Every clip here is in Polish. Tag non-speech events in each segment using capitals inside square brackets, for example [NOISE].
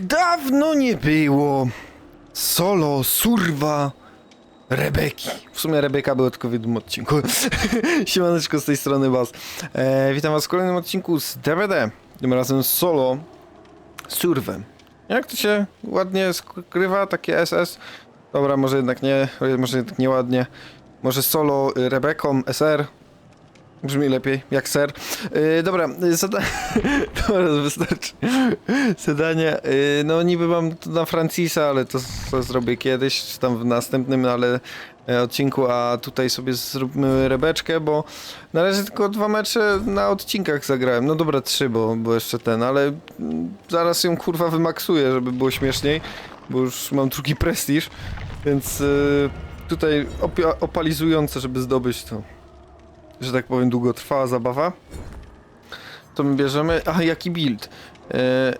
dawno nie było solo surwa Rebeki. W sumie Rebeka była tylko w jednym odcinku. [LAUGHS] Siemaneczko z tej strony was. E, witam was w kolejnym odcinku z DVD. Tym razem solo surwem. Jak to się ładnie skrywa, takie SS? Dobra, może jednak nie, może jednak nieładnie. Może solo Rebeką, SR. Brzmi lepiej, jak ser. Yy, dobra, y, zada... [LAUGHS] dobra, wystarczy. Zadanie. Yy, no niby mam to na Francisa, ale to, to zrobię kiedyś, czy tam w następnym, ale e, odcinku, a tutaj sobie zróbmy rebeczkę, bo na razie tylko dwa mecze na odcinkach zagrałem. No dobra, trzy, bo, bo jeszcze ten, ale mm, zaraz ją kurwa wymaksuję, żeby było śmieszniej, bo już mam drugi prestiż, więc yy, tutaj opalizujące, żeby zdobyć to że tak powiem, długotrwała zabawa. To my bierzemy. Aha, jaki build? E...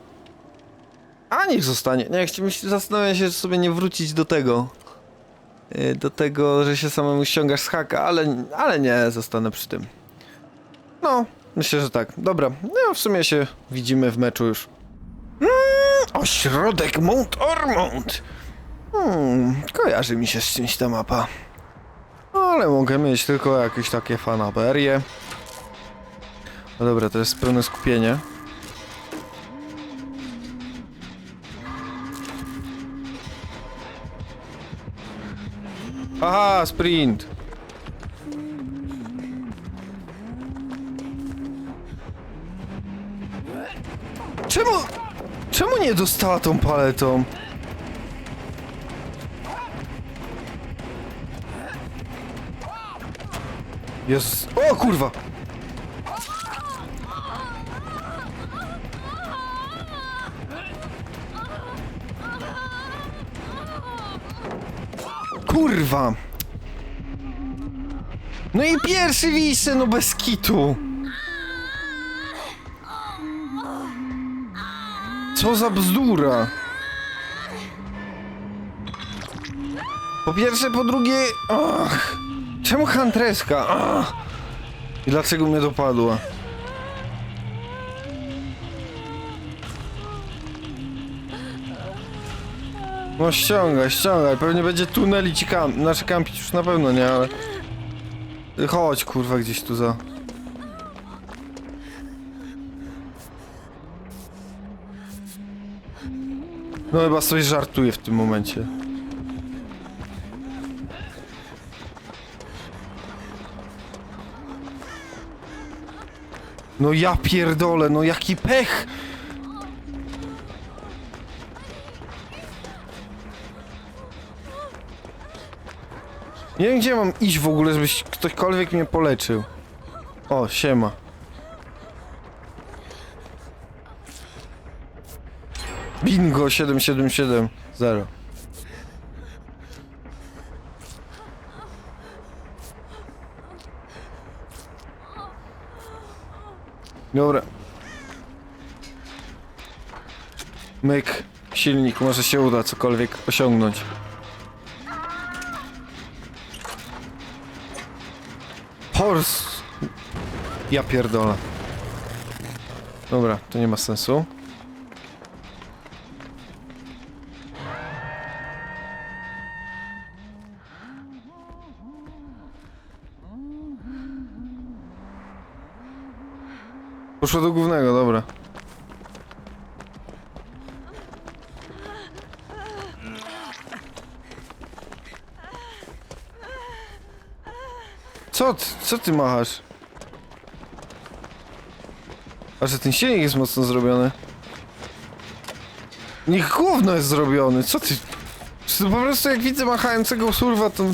A niech zostanie. Nie, się zastanawiam się, czy sobie nie wrócić do tego. E, Do tego, że się samemu ściągasz z haka, ale, ale nie, zostanę przy tym. No, myślę, że tak. Dobra, no w sumie się widzimy w meczu już. Mm, ośrodek Mount Ormond! Hmm, kojarzy mi się z czymś ta mapa. Ale mogę mieć tylko jakieś takie fanaberie. No dobra, to jest pełne skupienie. Aha, sprint! Czemu... Czemu nie dostała tą paletą? Jest... O kurwa! Kurwa! No i pierwszy wiszę, no bez kitu! Co za bzdura! Po pierwsze, po drugie... Ach. Czemu hantreska? Ach! I dlaczego mnie dopadła? No ściągaj, ściągaj, pewnie będzie tunelić i kamp, znaczy kampić już na pewno nie, ale... Chodź kurwa gdzieś tu za... No chyba coś żartuje w tym momencie. No ja pierdolę, no jaki pech! Nie wiem gdzie mam iść w ogóle, żeby ktokolwiek mnie poleczył. O, siema. Bingo 777 Dobra. Myk, silnik, może się uda cokolwiek osiągnąć. Horse! Ja pierdolę. Dobra, to nie ma sensu. Poszło do głównego, dobra. Co, ty- co ty machasz? A że ten silnik jest mocno zrobiony. Niech gówno jest zrobiony, co ty? Po prostu jak widzę machającego surwa, to...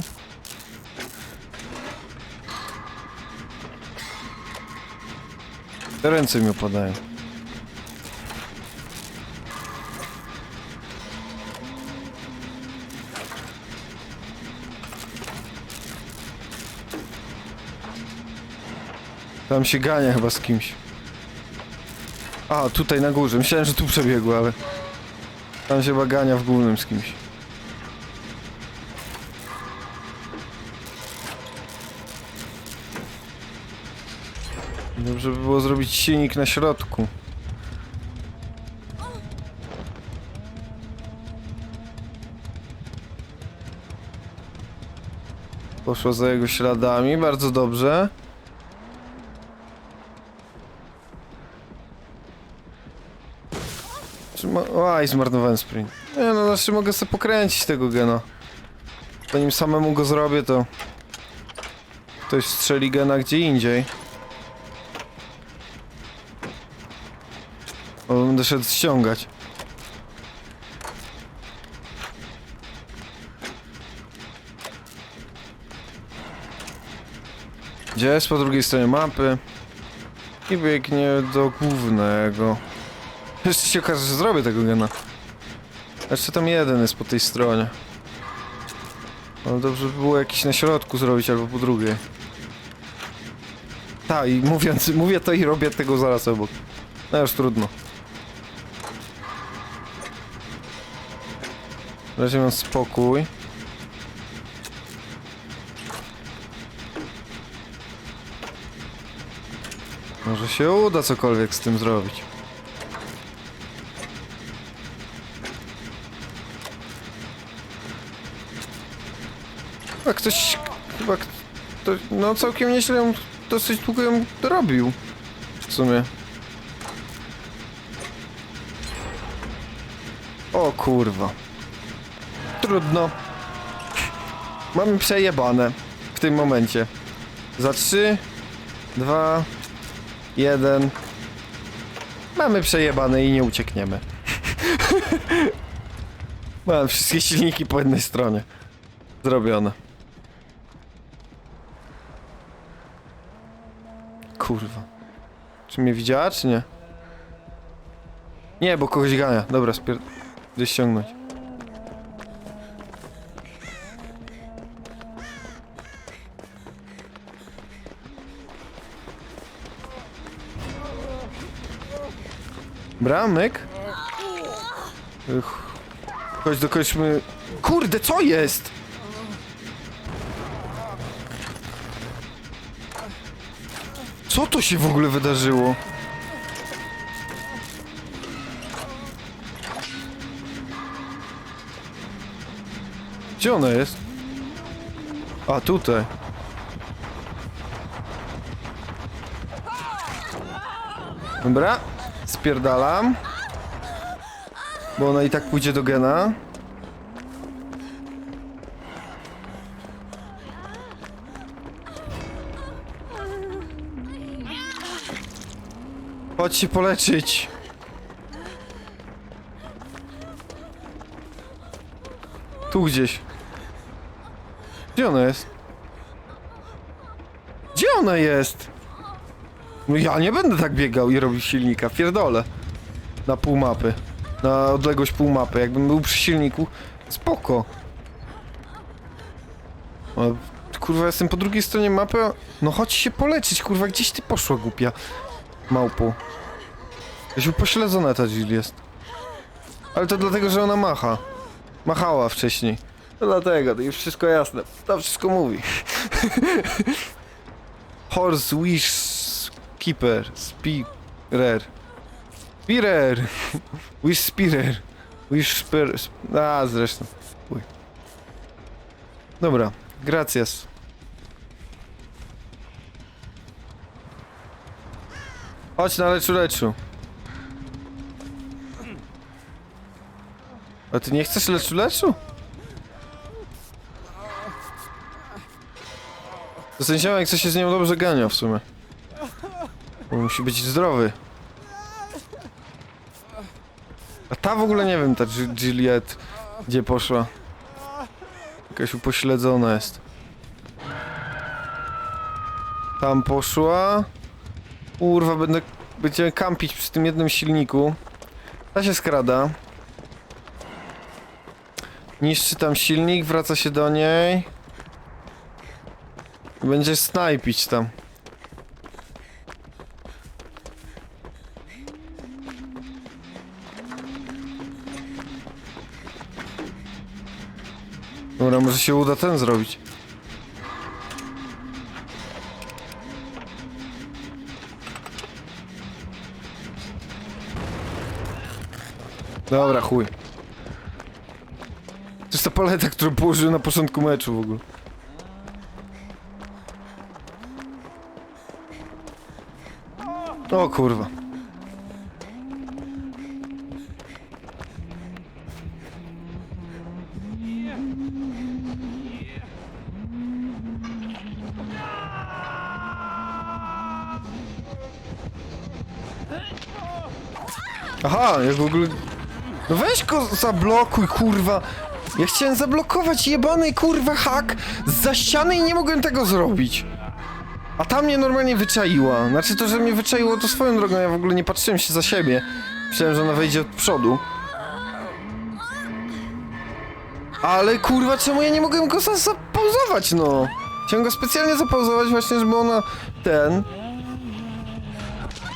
Te ręce mi opadają. Tam się gania chyba z kimś. A, tutaj na górze. Myślałem, że tu przebiegł, ale... Tam się chyba gania w głównym z kimś. Dobrze by było zrobić silnik na środku. Poszło za jego śladami, bardzo dobrze. Czy ma... I zmarnowałem sprint. Nie no, znaczy mogę sobie pokręcić tego gena. Zanim samemu go zrobię, to... Ktoś strzeli gena gdzie indziej. Będę szedł ściągać. Gdzie jest po drugiej stronie mapy? I biegnie do głównego. Jeszcze się okaże, że zrobię tego gena. Jeszcze tam jeden jest po tej stronie. Ale dobrze by było jakiś na środku zrobić albo po drugiej. Tak, i mówiąc, mówię to i robię tego zaraz obok. No już trudno. Razie mam spokój. Może się uda cokolwiek z tym zrobić. A ktoś chyba no całkiem nieźle ją, dosyć długo ją robił. W sumie. O kurwa. Trudno. Mamy przejebane w tym momencie. Za trzy, dwa, jeden. Mamy przejebane i nie uciekniemy. [LAUGHS] Mam wszystkie silniki po jednej stronie. Zrobione. Kurwa. Czy mnie widziała, czy nie? Nie, bo kogoś gania. Dobra, spier... Gdzieś ściągnąć. Ech. Chodź dokończmy... Kurde, co jest? Co to się w ogóle wydarzyło? Gdzie ona jest? A, tutaj. Dobra, spierdalam. Bo ona i tak pójdzie do gena. Chodź się poleczyć. Tu gdzieś. Gdzie ona jest? Gdzie ona jest? No ja nie będę tak biegał i robił silnika, pierdolę. Na pół mapy. Na odległość pół mapy. Jakbym był przy silniku, spoko. A, kurwa, jestem po drugiej stronie mapy. No chodź się poleczyć, kurwa, gdzieś ty poszła, głupia. Małpu. Jakaś upośledzona ta Jill jest. Ale to dlatego, że ona macha. Machała wcześniej. To dlatego, to już wszystko jasne. To wszystko mówi. Horse Wish Keeper Spirer Spirer [LAUGHS] Wish Spirer Wish Spirer A zresztą Uj. Dobra, gracias Chodź na leczu leczu A ty nie chcesz leczu leczu? To ten ziomek co się z nią dobrze gania w sumie. Bo musi być zdrowy. A ta w ogóle nie wiem, ta Gilliet, gdzie poszła. Jakaś upośledzona jest. Tam poszła. Urwa, będę, będziemy kampić przy tym jednym silniku. Ta się skrada. Niszczy tam silnik, wraca się do niej. Będzie snajpić tam. może się uda ten zrobić. Dobra, chuj. To jest ta paleta, którą położyłem na początku meczu w ogóle. O kurwa. Aha, jak w ogóle... No weź go zablokuj, kurwa! Ja chciałem zablokować jebany, kurwa, hak za ściany i nie mogłem tego zrobić. A ta mnie normalnie wyczaiła. Znaczy to, że mnie wyczaiło to swoją drogą, ja w ogóle nie patrzyłem się za siebie. Myślałem, że ona wejdzie od przodu. Ale kurwa, czemu ja nie mogłem go za zapauzować, no? Chciałem go specjalnie zapauzować właśnie, żeby ona... ten...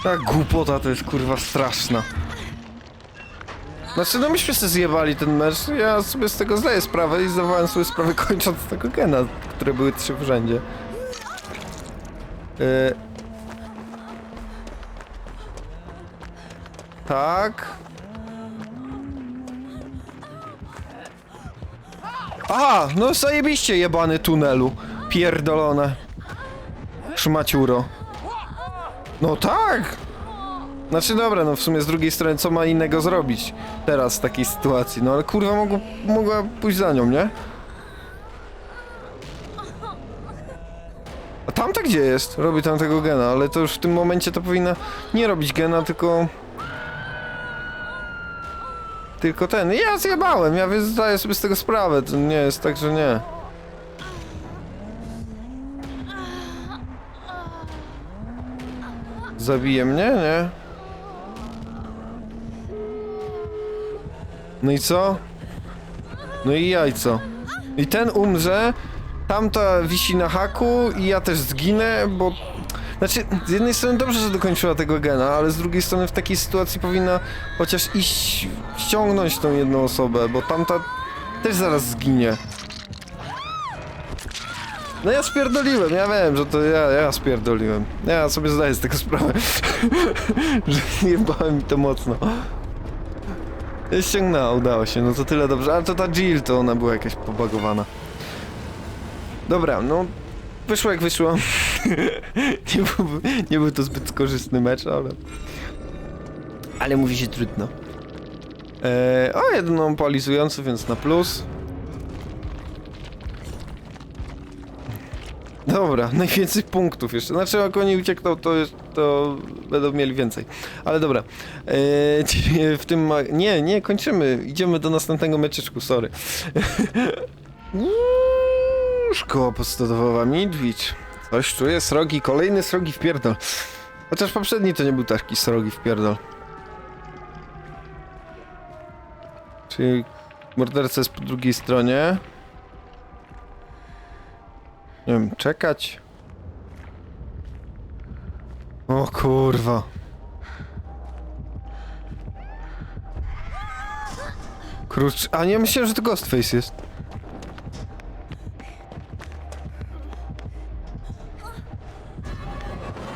Ta głupota to jest kurwa straszna. Znaczy, no myśmy się zjebali ten mecz, ja sobie z tego zdaję sprawę i zdawałem sobie sprawę [LAUGHS] kończąc tego gena, które były trzy w rzędzie. Yy. Tak. Aha, no zajebiście jebany tunelu. Pierdolone. Szmaciuro. No tak! Znaczy dobra, no w sumie z drugiej strony co ma innego zrobić teraz w takiej sytuacji? No ale kurwa mogła, mogła pójść za nią, nie? A tamta gdzie jest? Robi tam tego gena, ale to już w tym momencie to powinna nie robić gena, tylko... Tylko ten. Ja zjebałem, ja zdaję sobie z tego sprawę, to nie jest tak, że nie. Zabije mnie? Nie. No i co? No i jajco. I ten umrze, tamta wisi na haku i ja też zginę, bo... Znaczy, z jednej strony dobrze, że dokończyła tego gena, ale z drugiej strony w takiej sytuacji powinna chociaż iść, ściągnąć tą jedną osobę, bo tamta też zaraz zginie. No ja spierdoliłem, ja wiem, że to ja, ja spierdoliłem. Ja sobie zdaję z tego sprawę, [LAUGHS] że jebałem mi to mocno. Ściągnęła, udało się, no to tyle dobrze, ale to ta Jill, to ona była jakaś pobagowana. Dobra, no wyszło jak wyszło. [LAUGHS] nie, był, nie był to zbyt korzystny mecz, ale... Ale mówi się trudno. Eee, o, jedną palizujący, więc na plus. Dobra, [LAUGHS] najwięcej punktów jeszcze. Znaczy, jak oni uciekną, to, to będą mieli więcej. Ale dobra. Eee, [LAUGHS] w tym. Nie, nie, kończymy. Idziemy do następnego meczyczku, sorry. [LAUGHS] Szkoła podstawowa Midwich. Coś czuję, srogi, kolejny srogi wpierdol. Chociaż poprzedni to nie był taki srogi wpierdol. Czyli morderca jest po drugiej stronie. Nie wiem, czekać. O kurwa. Krucz... A nie, myślałem, że to Ghostface jest.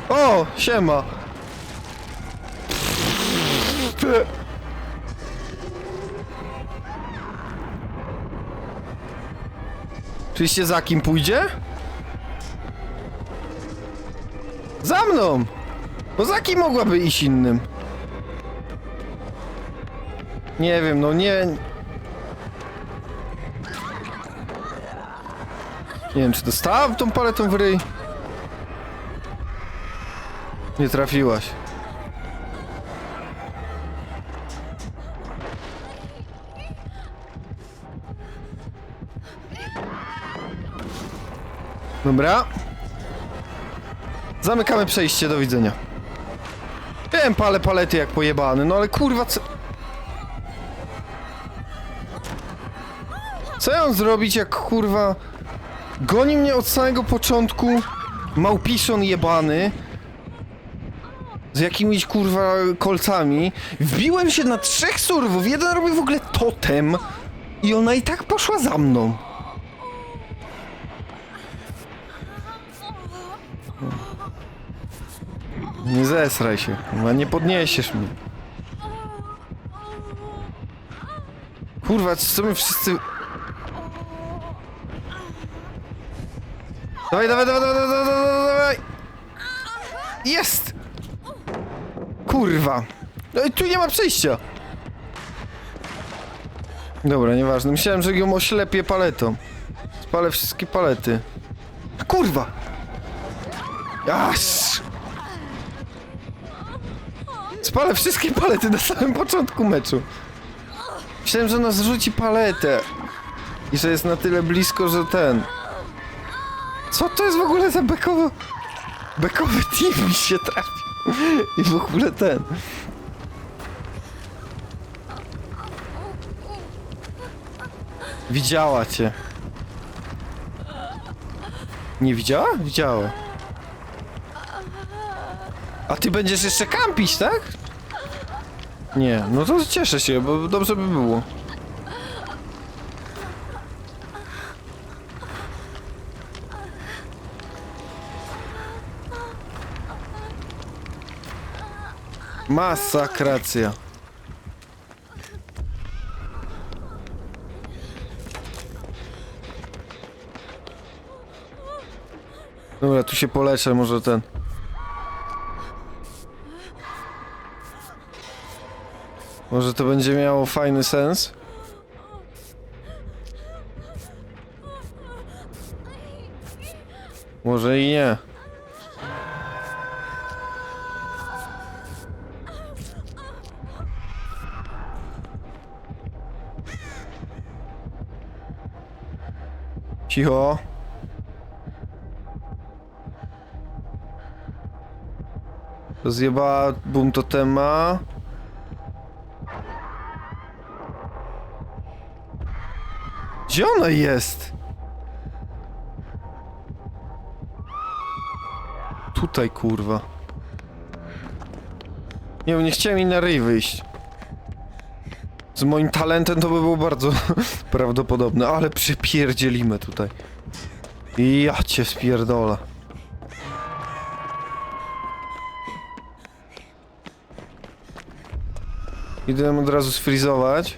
O, siema. Czyście za kim pójdzie? Za mną! Bo za kim mogłaby iść innym? Nie wiem, no nie... Nie wiem, czy dostałam tą paletą w ryj? Nie trafiłaś. Dobra. Zamykamy przejście, do widzenia. Wiem, palę palety jak pojebany, no ale kurwa co... Co ja mam zrobić jak kurwa... Goni mnie od samego początku małpiszon jebany z jakimiś kurwa kolcami. Wbiłem się na trzech surwów, jeden robił w ogóle totem i ona i tak poszła za mną. Nie zesraj się, kurwa, nie podniesiesz mnie. Kurwa, co my wszyscy... Dawaj, dawaj, dawaj, dawaj, dawaj, dawaj, dawaj! Jest! Kurwa. No i tu nie ma przejścia. Dobra, nieważne. Myślałem, że ją oślepię paletą. Spalę wszystkie palety. Kurwa! Aż! Spalę wszystkie palety na samym początku meczu. Myślałem, że ona zrzuci paletę. I że jest na tyle blisko, że ten... Co to jest w ogóle za bekowo... Bekowy team mi się trafił. I w ogóle ten... Widziała cię. Nie widziała? Widziała. A ty będziesz jeszcze kampić, tak? Nie, no to cieszę się, bo dobrze by było. Masakracja. Dobra, tu się poleczę, może ten. Może to będzie miało fajny sens? Może i nie. Cicho. Rozjebała boom totema. Gdzie ona jest? Tutaj kurwa. Nie wiem, nie chciałem jej na ryj wyjść. Z moim talentem to by było bardzo [LAUGHS] prawdopodobne, ale przypierdzielimy tutaj. Ja cię spierdolę. Idę od razu sfrizować.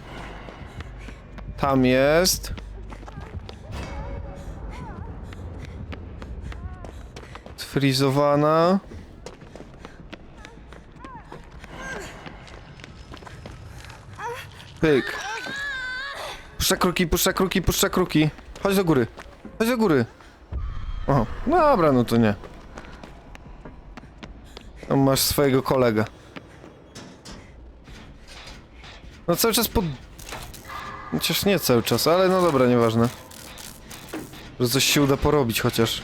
Tam jest. Sfrizowana. Pyk. Puszcza kruki, puszcza kruki, puszcza kruki. Chodź do góry. Chodź do góry. O, dobra, no to nie. Tam masz swojego kolegę. No cały czas pod... Chociaż nie cały czas, ale no dobra, nieważne. Że coś się uda porobić chociaż.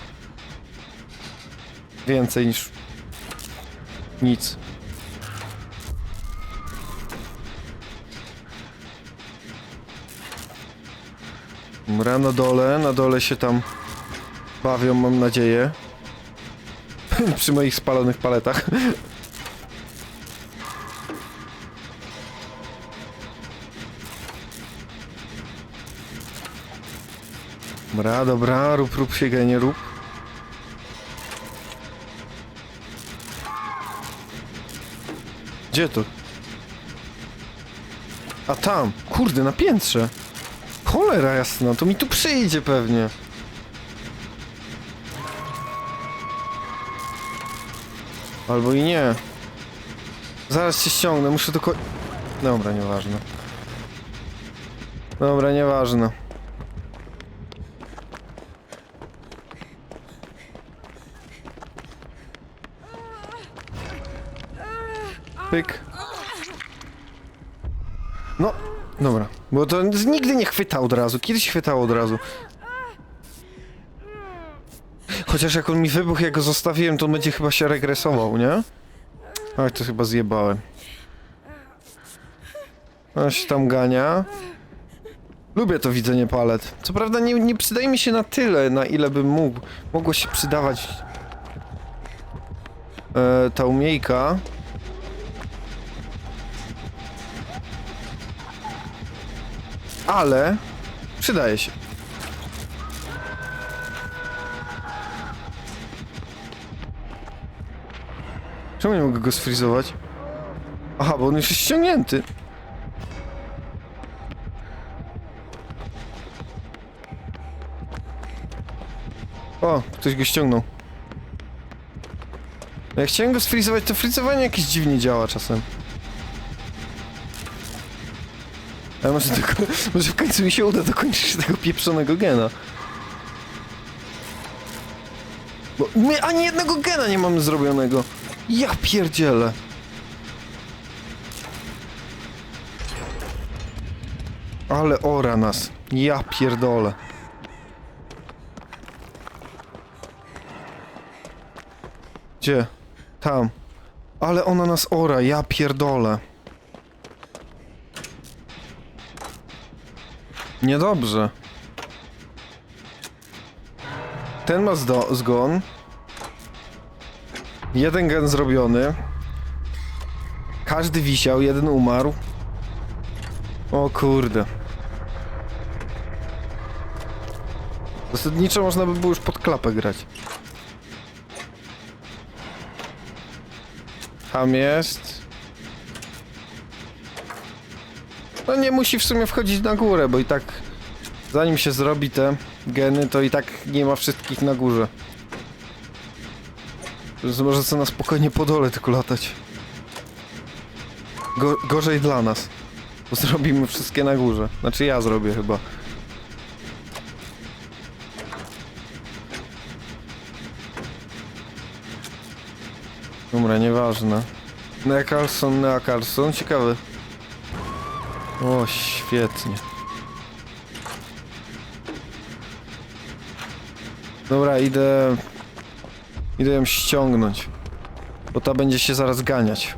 Więcej niż... Nic. Dobra, na dole, na dole się tam bawią, mam nadzieję. [LAUGHS] Przy moich spalonych paletach. Dobra, dobra, rób, rób się genie, rób. Gdzie to? A tam, kurde, na piętrze. Cholera jasna, to mi tu przyjdzie pewnie. Albo i nie. Zaraz się ściągnę, muszę tylko... Dobra, nieważne. Dobra, nieważne. Pyk. No, dobra. Bo to nigdy nie chwyta od razu. Kiedyś chwytało od razu. Chociaż jak on mi wybuchł, jak go zostawiłem, to on będzie chyba się regresował, nie? Oj, to chyba zjebałem. On się tam gania. Lubię to widzenie palet. Co prawda nie, nie przydaje mi się na tyle, na ile bym mógł. Mogło się przydawać e, ta umiejka. Ale przydaje się. Czemu nie mogę go sfrizować? Aha, bo on już jest ściągnięty. O, ktoś go ściągnął. No Ja chciałem go sfrizować, to frizowanie jakieś dziwnie działa czasem. Ale może tylko, może w końcu mi się uda dokończyć tego pieprzonego gena. Bo my ani jednego gena nie mamy zrobionego. Ja pierdzielę. Ale ora nas. Ja pierdolę. Gdzie? Tam. Ale ona nas ora, ja pierdolę. Niedobrze. Ten ma zdo- zgon. Jeden gen zrobiony. Każdy wisiał, jeden umarł. O kurde. Zasadniczo można by było już pod klapę grać. Tam jest. No nie musi w sumie wchodzić na górę, bo i tak zanim się zrobi te geny, to i tak nie ma wszystkich na górze. Więc może co na spokojnie po dole tylko latać. Go, gorzej dla nas. Bo zrobimy wszystkie na górze. Znaczy ja zrobię chyba. Dobra, nieważne. Nea Carlson, Nea Carlson, ciekawy. O, świetnie. Dobra, idę... Idę ją ściągnąć. Bo ta będzie się zaraz ganiać.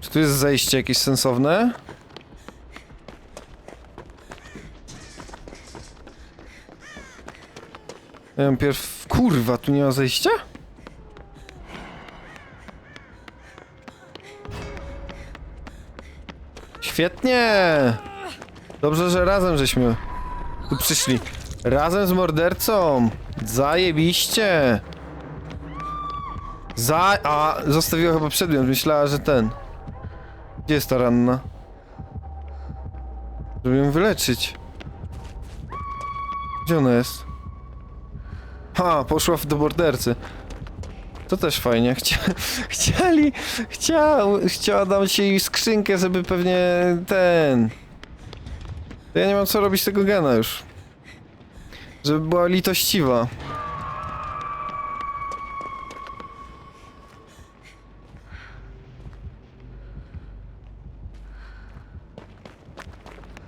Czy tu jest zejście jakieś sensowne? Ja pierw... Kurwa, tu nie ma zejścia? Świetnie! Dobrze, że razem żeśmy tu przyszli. Razem z mordercą! Zajebiście! Za... A, zostawiła chyba przedmiot, myślała, że ten. Gdzie jest ta ranna? Żeby ją wyleczyć. Gdzie ona jest? Ha, poszła do mordercy. To też fajnie. Chcia, chcieli, chciał, chciała dać jej skrzynkę, żeby pewnie ten... Ja nie mam co robić tego gena już. Żeby była litościwa.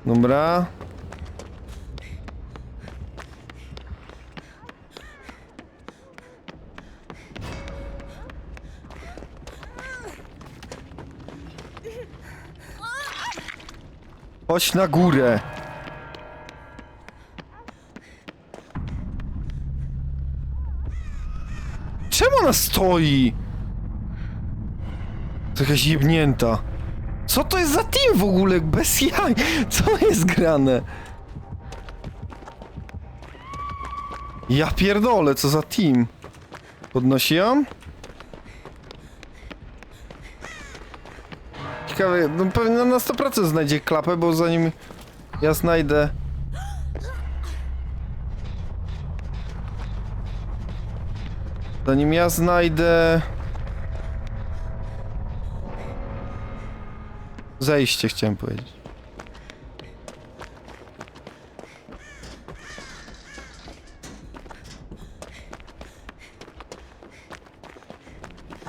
Dobra. Chodź na górę. Czemu ona stoi? To jakaś jebnięta. Co to jest za team w ogóle? Bez jaj. Co jest grane? Ja pierdolę, co za team. Podnosi ją? Ciekawe, no pewnie na 100% znajdzie klapę, bo zanim ja znajdę... Zanim ja znajdę... Zejście chciałem powiedzieć.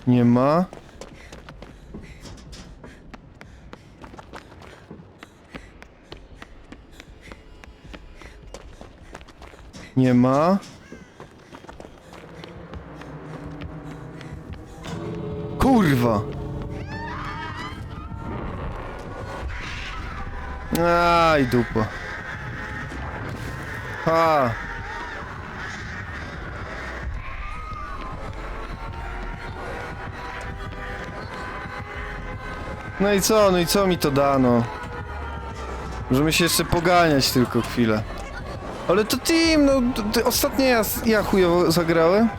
Nie ma. Nie ma. Kurwa. Aj, dupa. Ha. No i co, no i co mi to dano? Możemy się jeszcze poganiać tylko chwilę. Ale to team, no ostatnio ja, ja chujowo zagrałem.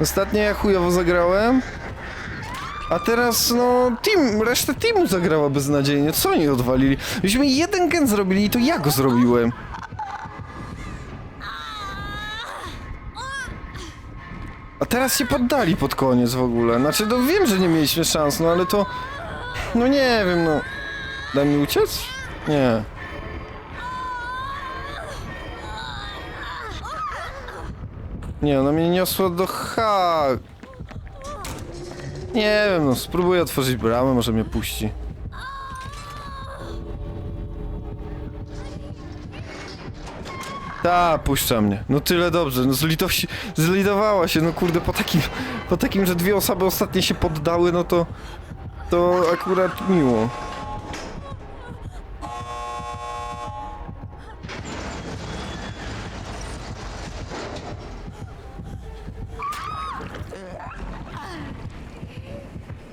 Ostatnio ja chujowo zagrałem. A teraz, no, team, reszta teamu zagrała beznadziejnie. Co oni odwalili? Myśmy jeden gen zrobili i to ja go zrobiłem. A teraz się poddali pod koniec w ogóle. Znaczy, no wiem, że nie mieliśmy szans, no ale to... No nie wiem, no... Daj mi uciec? Nie. Nie, ona mnie niosła do H. Nie wiem, no spróbuję otworzyć bramę, może mnie puści. Ta, puszcza mnie. No tyle dobrze, no zlitow się, zlitowała się, no kurde, po takim, po takim, że dwie osoby ostatnie się poddały, no to, to akurat miło.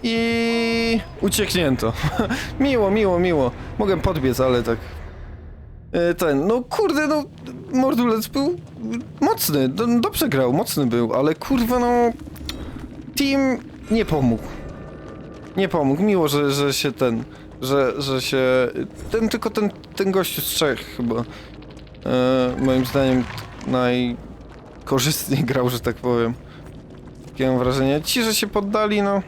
I ucieknięto. [LAUGHS] miło, miło, miło. Mogę podbiec, ale tak. E, Ten, no kurde, no Mordulec był mocny, do, dobrze grał, mocny był, ale kurwa no team nie pomógł. Nie pomógł, miło, że, że się ten, że, że się, ten tylko ten, ten gościu z Czech chyba e, moim zdaniem najkorzystniej grał, że tak powiem. Takie mam wrażenie. Ci, że się poddali, no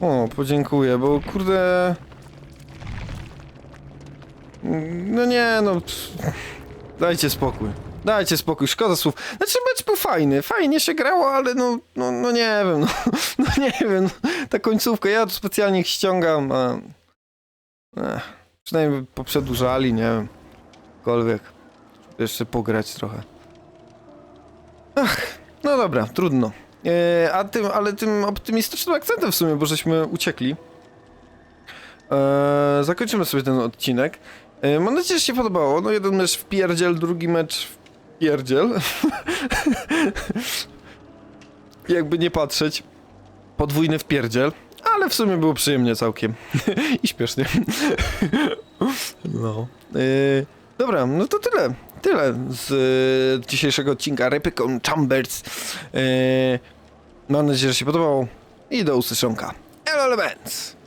O, podziękuję, bo kurde... No nie, no... Dajcie spokój. Dajcie spokój, szkoda słów. Znaczy mecz był fajny, fajnie się grało, ale no, no, no nie wiem, no, [LAUGHS] no nie wiem, no, ta końcówka, ja tu specjalnie ich ściągam, a... Ech, przynajmniej poprzedłużali, nie wiem, cokolwiek. Jeszcze pograć trochę. Ach, no dobra, trudno. E, a tym, ale tym optymistycznym akcentem w sumie, bo żeśmy uciekli. E, zakończymy sobie ten odcinek. E, mam nadzieję, że się podobało. No jeden mecz w pierdziel, drugi mecz w pierdziel. [LAUGHS] Jakby nie patrzeć. Podwójny w pierdziel. Ale w sumie było przyjemnie całkiem. [LAUGHS] I śpiesznie. [LAUGHS] no. E, dobra, no to tyle. Tyle z e, dzisiejszego odcinka Repicon Chambers. E, mam nadzieję, że się podobało i do usłyszonka. Elo Elements!